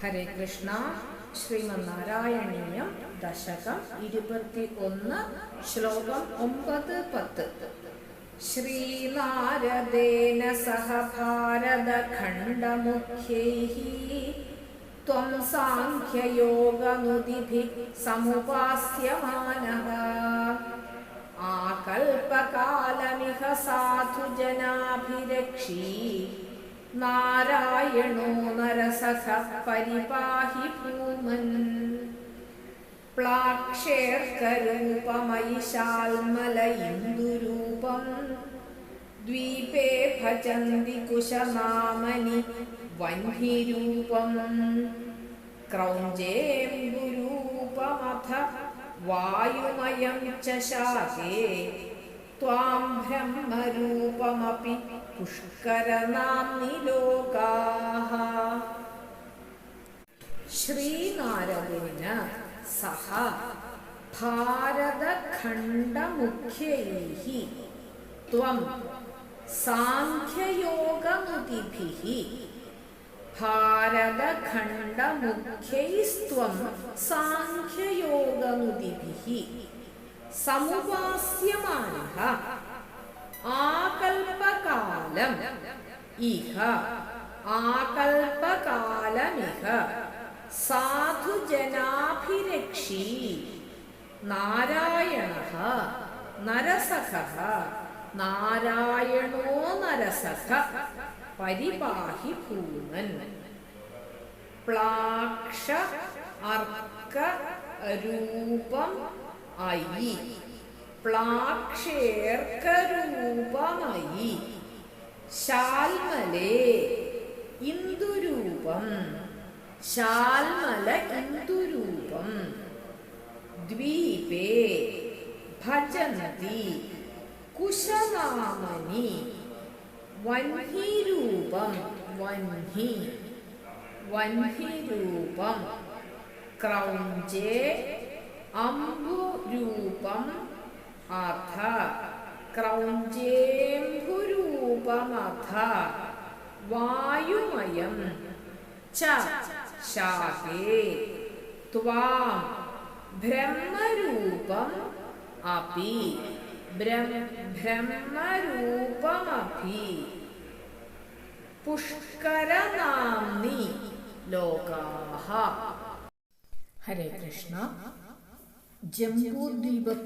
ഹരേ കൃഷ്ണ ശ്രീമന്നാരായണീയം ദശകം ഇരുപത്തി ഒന്ന് ശ്ലോകം ഒമ്പത് പത്ത് ശ്രീനാരദേന സഹ ഭാരതഖണ്ഡമുഖ്യൈः त्वं साङ्ख्ययोगनुदिभिः समुपास्यमानः आकल्पकालमिह साधुजनाभिरक्षी നാരായണോ നരസഖ പരിപാഹി ഭൂമൻ. പ്ലാക്ഷേർക്കരൂപമൈശാൽമലയിന്ദുരൂപം ദ്വീപേ ഭജന്തി കുശനാമനി വന്ഹിരൂപം ക്രൗഞ്ചേംബുരൂപമഥ വായുമയം ച ശാഖേ त्वां ब्रह्मरूपमपि पुष्करनाम्नि लोकाः ശ്രീനാരദേന സഹ ഭാരതഖണ്ഡമുഖ്യൈः ത്വം സാഖ്യയോഗമുതിഭിः ഭാരതഖണ്ഡമുഖ്യൈസ്ത്വം സാഖ്യയോഗമുതിഭിः സമുപാസ്യമാനഃ ആകൽപകാലം ഇഹ. ആകൽപകാലമിഹ. സാധുജനാഭിരക്ഷി നാരായണ. നരസഖ. നാരായണോ നരസഖ. പരിപാഹി ഭൂമൻ. പ്ലാക്ഷ അർക്ക രൂപം അയി പ്ലാക്ഷേർക്കരൂപമായി. ശാൽമലേ ഇന്ദുരൂപം. ശാൽമല ഇന്ദുരൂപം. ദ്വീപേ ഭജന്തി. കുശനാമനി വൻഹിരൂപം. വൻഹി. വൻഹിരൂപം. ക്രൗഞ്ചേ അംബുരൂപം അഥ ക്രൗഞ്ചേംബുരൂപമഥ വായുമയം ച ശാകേ ത്വാം ബ്രഹ്മരൂപം അപി ബ്രഹ്മരൂപമപി പുഷ്കരനാംനി ലോകാഹ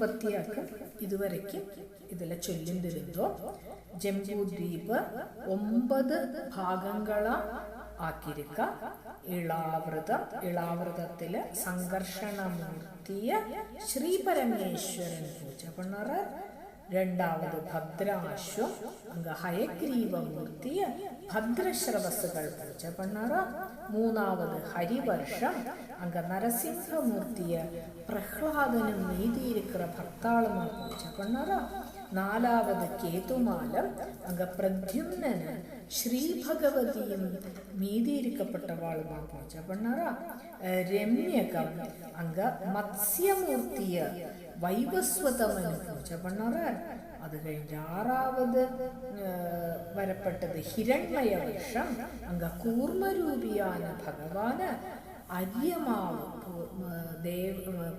ഹരേ കൃഷ്ണ ഇതിലെ ചൊല്ലും ഇതിലെ ജംബൂ ദ്വീപ് ഒമ്പത് ഭാഗങ്ങള ആക്കിയിരിക്ക. ഇളാവൃതം ഇളാവൃതത്തിൽ സംഘർഷണമൂർത്തിയ ശ്രീപരമേശ്വരൻ പൂജ പണ്ണറ് രണ്ടാമത് ഭദ്രാശ്വ ഹയഗ്രീവമൂർത്തിയ ഭദ്രശ്രവസ്സുകൾ പൂജ പണ്ണറ. മൂന്നാമത് ഹരിവർഷം അങ്ങ് നരസിംഹമൂർത്തിയ പ്രഹ്ലാദനും നീതിയിരിക്കുന്ന ഭർത്താളുമാണ് പൂജ പണ്ണറ. നാലാവത് കേതുമാലം അങ്ക പ്രദ്യുമ്നന് ശ്രീഭഗവതിയും മീതിയിരിക്കപ്പെട്ടവാളുമാ പൂജ പണ്ണറ രമ്യകം അങ്ക മത്സ്യമൂർത്തിയ വൈവസ്വതമന്. പൂജ പണ്ണറ അത് കഴിഞ്ഞ് ആറാവത് വരപ്പെട്ടത് ഹിരൺമയ വർഷം അങ്ക കൂർമ്മരൂപിയാണ് ഭഗവാന്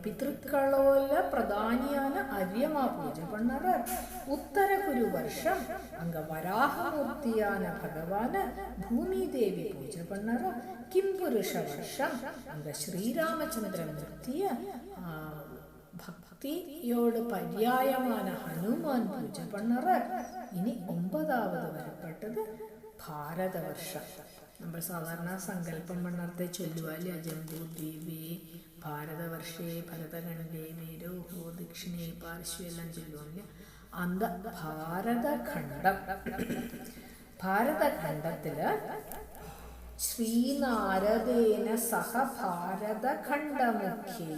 പിതൃക്കളോല പ്രധാനിയാണ് അര്യമാ പൂജ പണ്ണറ് ഉത്തരകുരു വർഷം അങ്ക വരാഹമൂർത്തിയാണ് ഭഗവാന് ഭൂമിദേവി പൂജ. പണ്ണറ കിം പുരുഷ വർഷം അങ്ക ശ്രീരാമചന്ദ്രമൂർത്തിയ ഭക്തിയോട് പര്യായമാണ് ഹനുമാൻ പൂജ. പണ്ണറ് ഇനി ഒമ്പതാവത് വരപ്പെട്ടത് ഭാരതവർഷം. നമ്മൾ സാധാരണ സങ്കല്പം പണ്ണർത്തെ ചൊല്ലുവാലി അജംബുദ്വീപേ ഭാരതവർഷേ ഭരതഖണ്ഡേ മേരോഹോ ദക്ഷിണേ പാർശ്വ എല്ലാം ചൊല്ലുവാൽ അന്ത ഭാരതഖണ്ഡം. ഭാരതഖണ്ഡത്തിൽ ശ്രീനാരദേന സഹ ഭാരതഖണ്ഡമുഖ്യൈ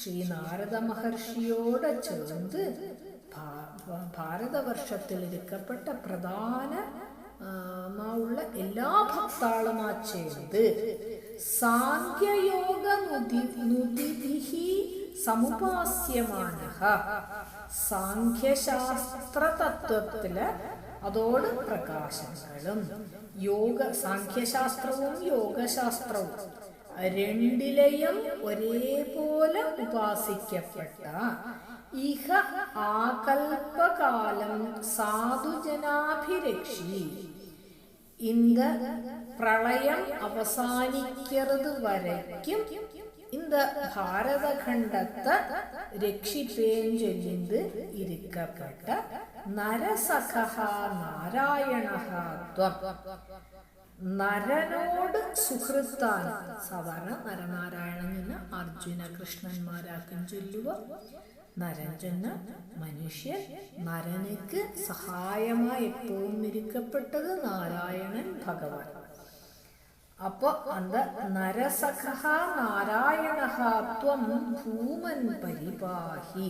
ശ്രീനാരദ മഹർഷിയോട് ചേർന്ന് ഭാരതവർഷത്തിൽ ഇരിക്കപ്പെട്ട പ്രധാന ഉള്ള എല്ലാ ഭക്താളുമാ ചേർത്ത് സാഖ്യയോഗ നുതിഭിഹി സമുപാസ്യമാന സാഖ്യശാസ്ത്ര തത്വത്തിൽ അതോട് പ്രകാശങ്ങളും. യോഗ സാഖ്യശാസ്ത്രവും യോഗശാസ്ത്രവും. രണ്ടിലെയും ഒരേപോലെ ഉപാസിക്കപ്പെട്ട ഇഹ ആകൽപകാലം സാധുജനാഭിരക്ഷി இந்த பிரளயம் அவசானிக்கிறது வரைக்கும் இந்த பாரத கண்டத்தை രക്ഷിപ്പേഞ്ചൊല്ലിന്ത് ഇരിക്കപ്പെട്ട നരസഖ നാരായണത്വം നരനോട് സുഹൃത്താൻ സാധാരണ നരനാരായണന് അർജുന കൃഷ്ണന്മാരാക്കാൻ ചൊല്ലുക നരൻ ചെന്ന് മനുഷ്യൻ നരനക്ക് സഹായമായി എപ്പോഴും ഇരിക്കപ്പെട്ടത് നാരായണൻ ഭഗവാൻ. അപ്പൊ അന്ത നരസഖ നാരായണഹത്വം ഭൂമൻ പരിപാഹി.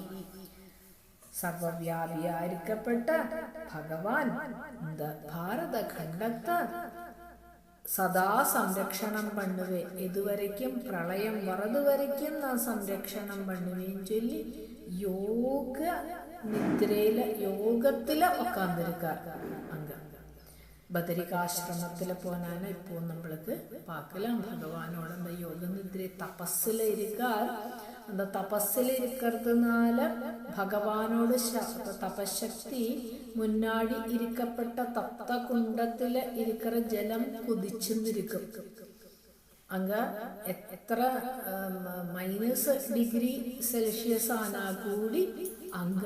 സർവവ്യാപിയായിരിക്കപ്പെട്ട ഭഗവാൻ ഭാരതഖണ്ഡത്ത് സദാ സംരക്ഷണം പണ്ണുവേ ഇതുവരയ്ക്കും പ്രളയം വറതുവരയ്ക്കും നാം സംരക്ഷണം പണ്ണുവേയും ചൊല്ലി യോഗ നിദ്രയിലെ യോഗത്തിൽ ഉക്കാന്തിരിക്കാർ അംഗം. ബദരികാശ്രമത്തിൽ പോകാനാണ് ഇപ്പോൾ നമ്മൾക്ക് പാക്കലാണ്. ഭഗവാനോട് യോഗനിദ്ര തപസ്സിലിരിക്കാർ എന്താ തപസ്സിലിരിക്കുന്നതിനാൽ ഭഗവാനോട് തപശക്തി മുന്നാടി ഇരിക്കപ്പെട്ട തത്ത കുണ്ടത്തിൽ ഇരിക്കുന്ന ജലം കുതിച്ചിരിക്കും അങ്ങ എത്ര മൈനസ് ഡിഗ്രി സെൽഷ്യസ് ആണാ കൂടി അങ്ങ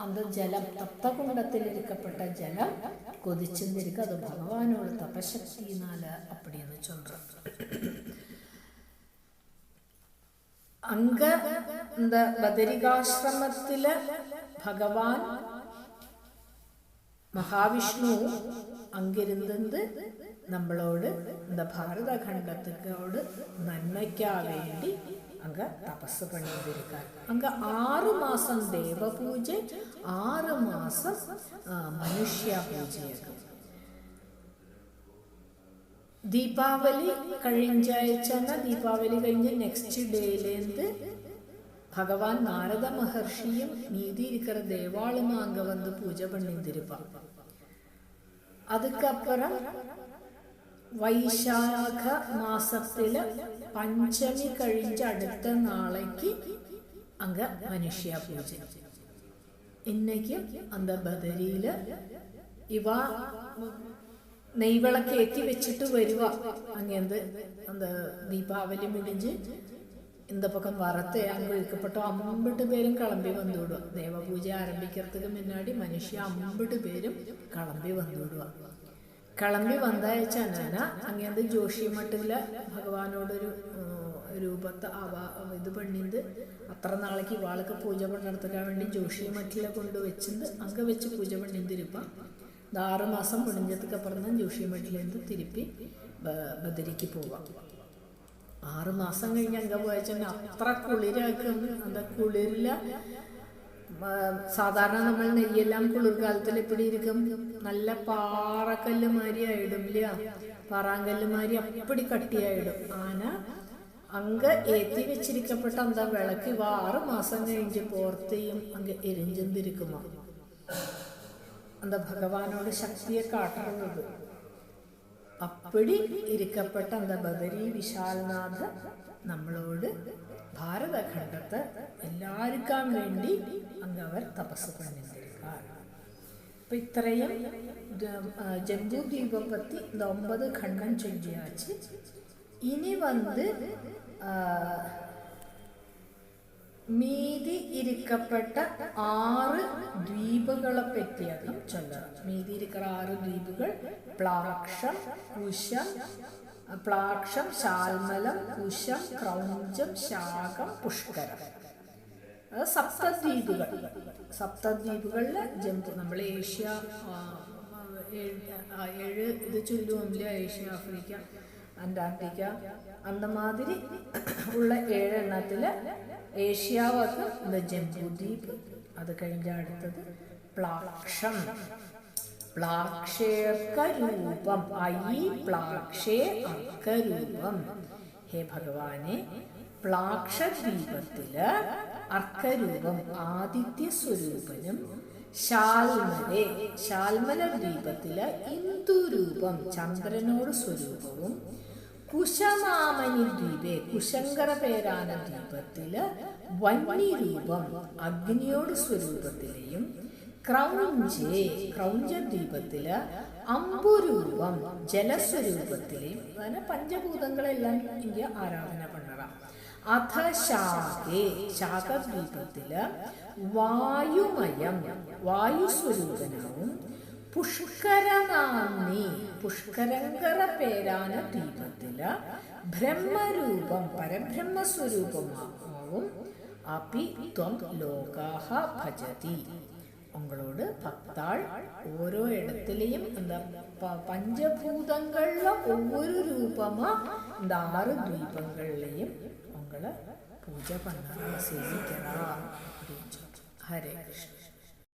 അന്ത ജലം തപ്തകുണ്ടത്തിൽ ഇരിക്കപ്പെട്ട ജലം കൊതിച്ചിരിക്കും അത് ഭഗവാനോട് തപശക്തിനാല് അപ്പടിയെന്ന് ചൊല്ലുന്നത് சொல்றோம் அங்க இந்த பதரிகாசிரமத்துல பகவான் மகாவிஷ்ணு அங்கிருந்து നമ്മളോട് இந்த ഭാരത ഖണ്ഡത്തോട് നന്മയ്ക്കാ വേണ്ടി அங்க தபசு பண்ணியிருக்கார் அங்க ஆறு மாசம் தேவ பூஜை ஆறு மாசம் மனுஷ்ய பூஜையாக ദീപാവലി ದೀಪಾವಳಿ ಕಳಿಂಜಾಯಚನ ദീപാവലി കഴിഞ്ഞ് നെക്സ്റ്റ് ഡേയിലേന്ത് ഭഗവാൻ നാരദ മഹർഷിയും നീതിയിരിക്കുന്ന ദേവാളുമാങ്ക വന്ന് പൂജ പണിതിരുപ്പ. അതുക്കപ്പുറം വൈശാഖ മാസത്തിൽ പഞ്ചമി കഴിഞ്ഞ അടുത്ത നാളേക്ക് അങ്ക മനുഷ്യ പൂജ. ഇന്നയ്ക്ക് അന്ത ബദരിയിൽ ഇവ നെയ്വിളക്ക് ഏറ്റി വെച്ചിട്ട് വരുക അങ്ങനെന്ത് എന്താ ദീപാവലി മുടിഞ്ഞ് இந்த பக்கம் வரத்து அங்கே இருக்கப்பட்ட പേരും കളമ്പി கிளம்பி வந்துவிடுவோம் தேவ பூஜை ஆரம்பிக்கிறதுக்கு முன்னாடி மனுஷன் அம்பிட்டு കളമ്പി கிளம்பி வந்துவிடுவான் കിളമ്പി വന്നയച്ചാനാണ് അങ്ങനത്തെ ജോഷി മട്ടിലെ ഭഗവാനോടൊരു രൂപത്തെ അവ ഇത് പണിന്ത് അത്ര നാളേക്ക് ഇവാൾക്ക് പൂജ പണിടത്തിക്കാൻ വേണ്ടി ജോഷി മട്ടിലെ കൊണ്ട് വെച്ചിട്ട് അങ്ങ് വെച്ച് പൂജ പണിന്തിരിപ്പം ഇത് ആറ് മാസം പൊണിഞ്ഞതുക്ക് അപ്പുറം ജോഷി മട്ടിലേന്ത് തിരുപ്പി ബദരിക്ക് പോവാം ആറ് മാസം കഴിഞ്ഞ് അങ്ക പോയച്ചാൽ അത്ര കുളിരാക്കും அந்த കുളിരില്ല സാധാരണ നമ്മൾ നെയ്യെല്ലാം കുളിർകാലത്തിൽ എപ്പിടി ഇരിക്കും നല്ല പാറക്കല്ല് മാതിരി ആയിടും ഇല്ല പാറാങ്കല്ല് മാതിരി അപ്പടി കട്ടിയായിടും ആന അങ്ക ഏത്തി വെച്ചിരിക്കപ്പെട്ട എന്താ വിളക്ക് ഇവ ആറ് മാസം കഴിഞ്ഞ് പോർത്തേയും അങ്ക എരിഞ്ചെന്തിരിക്കുമോ എന്താ ഭഗവാനോട് ശക്തിയെ കാട്ടുന്നത് അപ്പടി ഇരിക്കപ്പെട്ട എന്താ ബദരി വിശാൽനാഥ് നമ്മളോട് ഭാരതഖണ്ഡത്തെ എല്ലാവർക്കും വേണ്ടി അങ്ങ് അവർ തപസ് പണിതിരിക്കാർ അപ്പം ഇത്രയും ജംബു ദ്വീപെ പറ്റി இந்த ஒன்பது கண்டம் சொல்லியாச்சு இனி வந்து മീതി ഇരിക്കപ്പെട്ട ആറ് ദ്വീപുകളെ പറ്റി അധികം ചൊല്ലണം മീതി ഇരിക്കുന്ന ആറ് ദ്വീപുകൾ പ്ലാക്ഷം കുശം പ്ലാക്ഷം ശാൽമലം കുശം ക്രൗഞ്ചം ശാഖം പുഷ്കരം. അത് സപ്തദ്വീപുകൾ. സപ്തദ്വീപുകളിൽ ജന്തു നമ്മൾ ഏഷ്യ ഏഴ് ഇത് ചൊല്ലുമില്ല ഏഷ്യ ആഫ്രിക്ക. അന്റാർട്ടിക്ക. അന്തമാതിരി ഉള്ള ഏഴെണ്ണത്തിൽ ഏഷ്യാവത്ത് ഇത് ജംബുദ്വീപ് അത് കഴിഞ്ഞ അടുത്തത് പ്ലാക്ഷം. പ്ലാക്ഷേർക്കരൂപം ഐ പ്ലാക്ഷേ അർക്കരൂപം ഹേ ഭഗവാനെ പ്ലാക്ഷദ്വീപത്തിൽ അർക്കരൂപം ആദിത്യ സ്വരൂപനും ശാൽമലെ ശാൽമല ദ്വീപത്തിൽ ഇന്ദുരൂപം ചന്ദ്രനോട് സ്വരൂപവും കുശമാമനി ദ്വീപെ കുശങ്കര പേരാന ദ്വീപത്തിൽ വന്യരൂപം അഗ്നിയോട് സ്വരൂപത്തിലെയും ക്രൗഞ്ചേ ക്രൗഞ്ച ദ്വീപത്തിൽ അമ്പുരൂപം ജലസ്വരൂപത്തിലെയും അങ്ങനെ പഞ്ചഭൂതങ്ങളെല്ലാം ഇന്ത്യ ആരാധന പണ്ടറാം അഥ ശാഖേ ശാഖദ്വീപത്തിൽ വായുമയം വായുസ്വരൂപനാവും. പുഷ്കരനാന്നി പുഷ്കരങ്കര പേരാന ദ്വീപത്തില് ബ്രഹ്മരൂപം പരബ്രഹ്മസ്വരൂപമാവും അപി ത്വം ലോകാഹ ഭജതി உங்களோடு பக்தாள் ஓரோ இடத்துலையும் இந்த ப- பஞ்சபூதங்கள்ல ஒவ்வொரு ரூபமா இந்த ஆறு தீபங்கள்லையும் உங்களை பூஜை பண்ணலாம் சேவிக்கலாம் அப்படின்னு சொல்லி. ஹரே கிருஷ்ணா